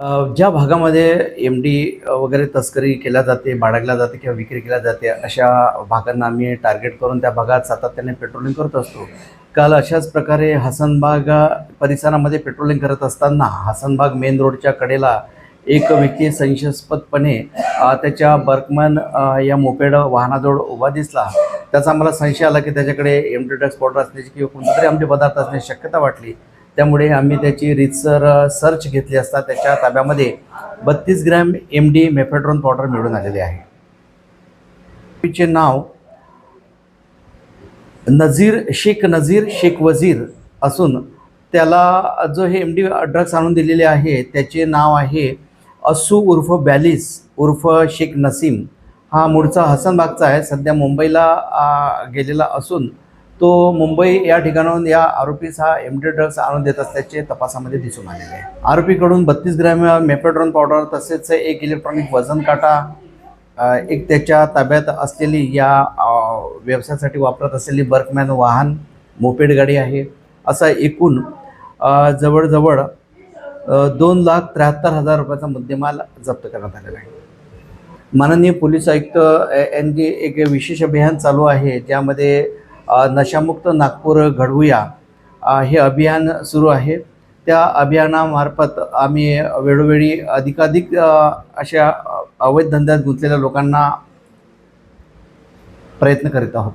ज्या भागामध्ये M D वगैरे तस्करी केल्या जाते बाळगल्या जाते किंवा विक्री केल्या जाते अशा भागांना आम्ही टार्गेट करून त्या भागात सातत्याने पेट्रोलिंग करत असतो. काल अशाच प्रकारे हसनबाग परिसरामध्ये पेट्रोलिंग करत असताना हसनबाग मेन रोडच्या कडेला एक व्यक्ती संशयास्पदपणे त्याच्या बर्कमॅन या मोपेड वाहनाजवळ उभा दिसला. त्याचा मला संशय आला की त्याच्याकडे एम डी ड्रग्स पावडर असण्याची किंवा कोणता तरी पदार्थ असण्याची शक्यता वाटली. त्यामुळे आम्ही त्याची रितसर सर्च घेतली असता त्याच्या ताब्यामध्ये बत्तीस gram M D mephedrone powder मिळून आलेले आहे. तिचे नाव नझीर शेख नझीर शेख वजीर असून त्याला जो हे एम डी ड्रग्स आणून दिलेले आहे त्याचे नाव आहे असू उर्फ बॅलिस उर्फ शेख नसीम. हा मूळचा हसनबागचा आहे. सध्या मुंबईला गेलेला असून तो मुंबई या ठिकाणाहून या आरोपीस हा एम डी ड्रग्स आणून देत असल्याचे तपासामध्ये दिसून आलेले आहे. आरोपीकडून बत्तीस ग्रॅम मेपेड्रॉन पावडर तसेच एक इलेक्ट्रॉनिक वजन काटा एक त्याच्या ताब्यात असलेली या व्यवसायासाठी वापरत असलेली बर्कमॅन वाहन मोपेड गाडी आहे. असा एकूण जवळजवळ दोन लाख त्र्याहत्तर हजार रुपयाचा मुद्देमाल जप्त करण्यात आलेला आहे. माननीय पोलीस आयुक्त यांची एक विशेष अभियान चालू आहे ज्यामध्ये नशामुक्त नागपूर घडवूया. हे अभियान सुरू आहे. त्या अभियानामार्फत आम्ही वेळोवेळी अधिकाधिक अशा अवैध धंद्यात गुंतलेल्या लोकांना प्रयत्न करीत आहोत.